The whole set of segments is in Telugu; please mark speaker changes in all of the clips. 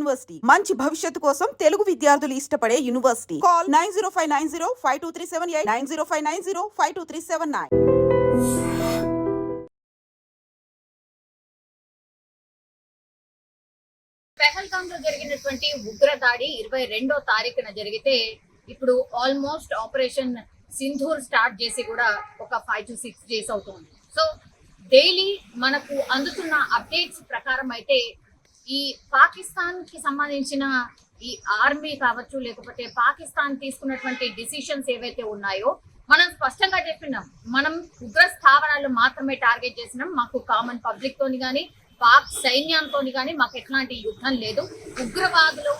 Speaker 1: యూనివర్సిటీ. మంచి భవిష్యత్తు కోసం తెలుగు విద్యార్థులు ఇష్టపడే university. Call nine zero five nine zero five two three seven eight nine zero five nine zero five two three seven nine.
Speaker 2: పెహల్గామ్లో జరిగినటువంటి ఉగ్ర దాడి ఇరవై రెండో తారీఖున జరిగితే ఇప్పుడు ఆల్మోస్ట్ ఆపరేషన్ సింధూర్ స్టార్ట్ చేసి కూడా ఒక ఫైవ్ టు సిక్స్ డేస్ అవుతుంది. సో డైలీ మనకు అందుతున్న అప్డేట్స్ ప్రకారం అయితే ఈ పాకిస్తాన్కి సంబంధించిన ఈ ఆర్మీ కావచ్చు లేకపోతే పాకిస్తాన్ తీసుకున్నటువంటి డిసిషన్స్ ఏవైతే ఉన్నాయో మనం స్పష్టంగా చెప్పినాం. మనం ఉగ్ర స్థావరాలు మాత్రమే టార్గెట్ చేసినాం. మాకు కామన్ పబ్లిక్ తోని కానీ పాక్ సైన్యంతో కానీ మాకు ఎట్లాంటి యుద్ధం లేదు. ఉగ్రవాదులు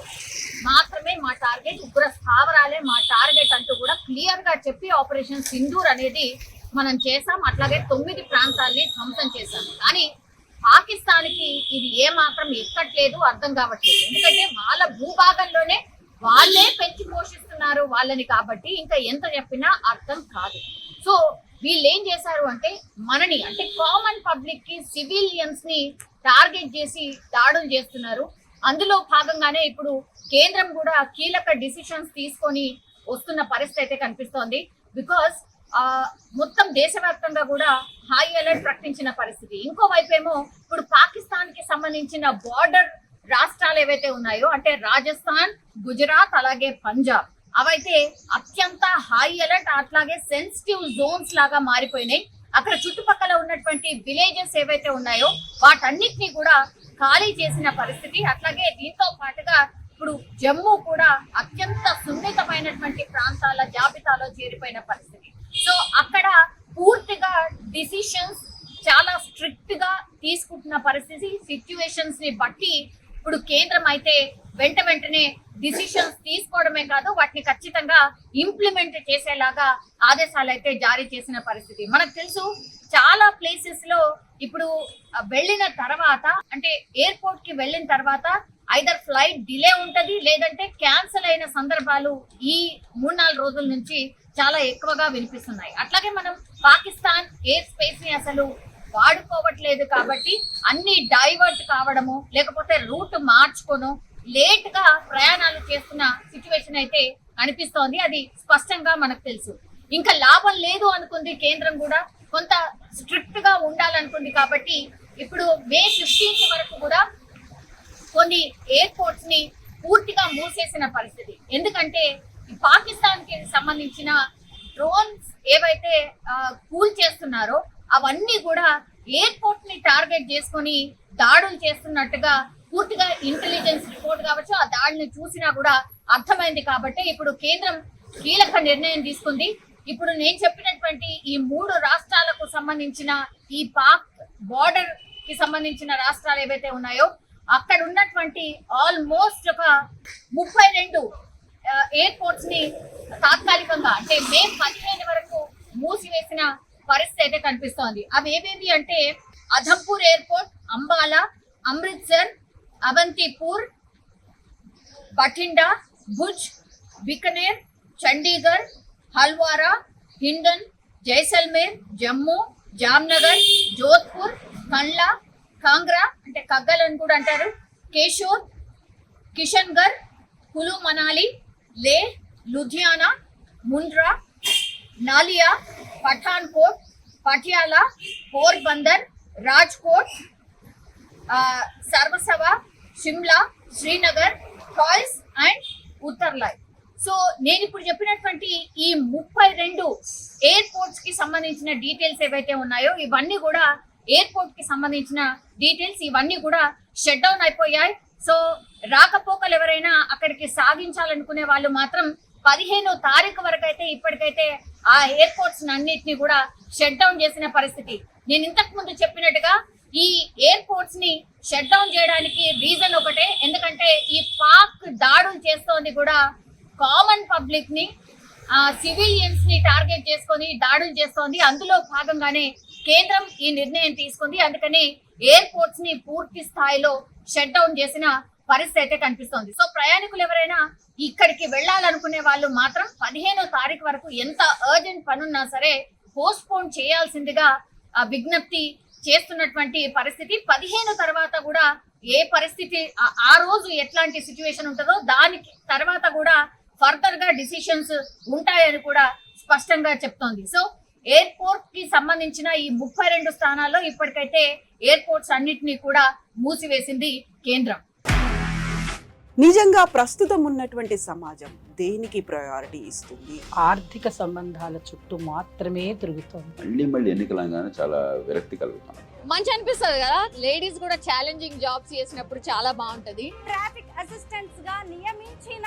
Speaker 2: మాత్రమే మా టార్గెట్ ఉగ్ర స్థావరాలే మా టార్గెట్ అంటూ కూడా క్లియర్గా చెప్పి ఆపరేషన్ సింధూర్ అనేది మనం చేసాం అట్లాగే తొమ్మిది ప్రాంతాల్ని ధ్వంసం చేశాం. కానీ పాకిస్తాన్కి ఇది ఏ మాత్రం ఎక్కట్లేదు అర్థం కావట్లేదు. ఎందుకంటే వాళ్ళ భూభాగంలోనే వాళ్ళే పెంచి పోషిస్తున్నారు వాళ్ళని కాబట్టి ఇంకా ఎంత చెప్పినా అర్థం కాదు. సో వీళ్ళు ఏం చేశారు అంటే మనని అంటే కామన్ పబ్లిక్కి సివిలియన్స్ని టార్గెట్ చేసి దాడులు చేస్తున్నారు. అందులో భాగంగానే ఇప్పుడు కేంద్రం కూడా కీలక డిసిషన్స్ తీసుకొని వస్తున్న పరిస్థితి అయితే కనిపిస్తోంది. బికాస్ మొత్తం దేశవ్యాప్తంగా కూడా హై అలర్ట్ ప్రకటించిన పరిస్థితి. ఇంకోవైపు ఏమో ఇప్పుడు పాకిస్తాన్కి సంబంధించిన బార్డర్ రాష్ట్రాలు ఏవైతే ఉన్నాయో అంటే రాజస్థాన్ గుజరాత్ అలాగే పంజాబ్ అవైతే అత్యంత హై అలర్ట్ అట్లాగే సెన్సిటివ్ జోన్స్ లాగా మారిపోయినాయి. అక్కడ చుట్టుపక్కల ఉన్నటువంటి విలేజెస్ ఏవైతే ఉన్నాయో వాటన్నిటిని కూడా ఖాళీ చేసిన పరిస్థితి. అట్లాగే దీంతో పాటుగా ఇప్పుడు జమ్మూ కూడా అత్యంత సున్నితమైనటువంటి ప్రాంతాల జాబితాలో చేరిపోయిన పరిస్థితి. సో అక్కడ పూర్తిగా డిసిషన్స్ చాలా స్ట్రిక్ట్గా తీసుకుంటున్న పరిస్థితి సిచ్యువేషన్స్ని బట్టి ఇప్పుడు కేంద్రం అయితే వెంట వెంటనే డిసిషన్స్ తీసుకోవడమే కాదు వాటిని ఖచ్చితంగా ఇంప్లిమెంట్ చేసేలాగా ఆదేశాలు అయితే జారీ చేసిన పరిస్థితి. మనకు తెలుసు చాలా ప్లేసెస్లో ఇప్పుడు వెళ్ళిన తర్వాత అంటే ఎయిర్పోర్ట్కి వెళ్ళిన తర్వాత ఐదర్ ఫ్లైట్ డిలే ఉంటుంది లేదంటే క్యాన్సిల్ అయిన సందర్భాలు ఈ మూడు నాలుగు రోజుల నుంచి చాలా ఎక్కువగా వినిపిస్తున్నాయి. అట్లాగే మనం పాకిస్తాన్ ఎయిర్ స్పేస్ని అసలు వాడుకోవట్లేదు కాబట్టి అన్ని డైవర్ట్ కావడము లేకపోతే రూట్ మార్చుకోను లేట్గా ప్రయాణాలు చేస్తున్న సిచ్యువేషన్ అయితే కనిపిస్తోంది అది స్పష్టంగా మనకు తెలుసు. ఇంకా లాభం లేదు అనుకుంది కేంద్రం కూడా. కొంత స్ట్రిక్ట్గా ఉండాలనుకుంది కాబట్టి ఇప్పుడు మే ఫిఫ్టీన్త్ వరకు కూడా కొన్ని ఎయిర్పోర్ట్స్ని పూర్తిగా మూసేసిన పరిస్థితి. ఎందుకంటే ఈ పాకిస్తాన్కి సంబంధించిన డ్రోన్స్ ఏవైతే కూల్ చేస్తున్నారో అవన్నీ కూడా ఎయిర్పోర్ట్ని టార్గెట్ చేసుకొని దాడులు చేస్తున్నట్టుగా పూర్తిగా ఇంటెలిజెన్స్ రిపోర్ట్ కావచ్చు ఆ దాడిని చూసినా కూడా అర్థమైంది కాబట్టి ఇప్పుడు కేంద్రం కీలక నిర్ణయం తీసుకుంది. ఇప్పుడు నేను చెప్పినటువంటి ఈ మూడు రాష్ట్రాలకు సంబంధించిన ఈ పాక్ బార్డర్కి సంబంధించిన రాష్ట్రాలు ఏవైతే ఉన్నాయో అక్కడ ఉన్నటువంటి ఆల్మోస్ట్ ఒక ముప్పై రెండు ఎయిర్పోర్ట్స్ని తాత్కాలికంగా అంటే మే పదిహేను వరకు మూసివేసిన పరిస్థితి అయితే కనిపిస్తోంది. అవి ఏవేవి అంటే అధంపూర్ ఎయిర్పోర్ట్ అంబాలా అమృత్సర్ అవంతిపూర్ బఠిండా భుజ్ బికనేర్ చండీగఢ్ హల్వారా హిండన్ జైసల్మేర్ జమ్మూ జామ్నగర్ జోధ్పూర్ కండ్లా కాంగ్రా అంటే కగ్గల్ అని కూడా అంటారు. కేశోర్ కిషన్గర్ Kullu Manali Leh Ludhiana Mundra Naliya Pathankot Patiala Porbandar Rajkot సర్వసవ సర్వసభ Shimla Srinagar toys and Uttarlai so నేను ఇప్పుడు చెప్పినటువంటి ఈ ముప్పై రెండు ఎయిర్పోర్ట్స్కి సంబంధించిన డీటెయిల్స్ ఏవైతే ఉన్నాయో ఇవన్నీ కూడా ఎయిర్పోర్ట్కి సంబంధించిన డీటెయిల్స్ ఇవన్నీ కూడా షట్ డౌన్ అయిపోయాయి. సో రాకపోకలు ఎవరైనా అక్కడికి సాగించాలనుకునే వాళ్ళు మాత్రం పదిహేనో తారీఖు వరకు అయితే ఇప్పటికైతే ఆ ఎయిర్పోర్ట్స్ అన్నిటిని కూడా షట్ డౌన్ చేసిన పరిస్థితి. నేను ఇంతకు ముందు చెప్పినట్టుగా ఈ ఎయిర్పోర్ట్స్ని షట్ డౌన్ చేయడానికి రీజన్ ఒకటే. ఎందుకంటే ఈ పాక్ దాడులు చేస్తోంది కూడా కామన్ పబ్లిక్ని సివిలియన్స్ని టార్గెట్ చేసుకొని దాడులు చేస్తోంది. అందులో భాగంగానే కేంద్రం ఈ నిర్ణయం తీసుకుంది. అందుకని ఎయిర్పోర్ట్స్ని పూర్తి స్థాయిలో షట్ డౌన్ చేసిన పరిస్థితి అయితే కనిపిస్తోంది. సో ప్రయాణికులు ఎవరైనా ఇక్కడికి వెళ్ళాలనుకునే వాళ్ళు మాత్రం పదిహేనో తారీఖు వరకు ఎంత అర్జెంట్ పనున్నా సరే పోస్ట్ పోన్ చేయాల్సిందిగా ఆ విజ్ఞప్తి చేస్తున్నటువంటి పరిస్థితి. పదిహేను తర్వాత కూడా ఏ పరిస్థితి ఆ- ఆ రోజు ఎట్లాంటి సిచ్యువేషన్ ఉంటుందో దానికి తర్వాత కూడా ఫర్దర్గా డిసిషన్స్ ఉంటాయని కూడా స్పష్టంగా చెప్తోంది. సో ఎయిర్పోర్ట్కి సంబంధించిన ఈ ముప్పై రెండు స్థానాల్లో ఇప్పటికైతే ఎయిర్పోర్ట్స్ అన్నిటినీ కూడా మూసివేసింది కేంద్రం.
Speaker 1: నిజంగా ప్రస్తుతం ఉన్నటువంటి సమాజం దేనికి ప్రయారిటీ ఇస్తుంది?
Speaker 3: ఆర్థిక సంబంధాల చుట్టూ మాత్రమే తిరుగుతోంది.
Speaker 4: మళ్ళీ మళ్ళీ ఎన్నికలంగానే చాలా విరక్తి కలుగుతాను
Speaker 2: మంచి అనిపిస్తుంది కదా? లేడీస్ కూడా ఛాలెంజింగ్ జాబ్స్ చేసినప్పుడు చాలా బాగుంటది.
Speaker 5: ట్రాఫిక్ అసిస్టెంట్స్గా నియమించిన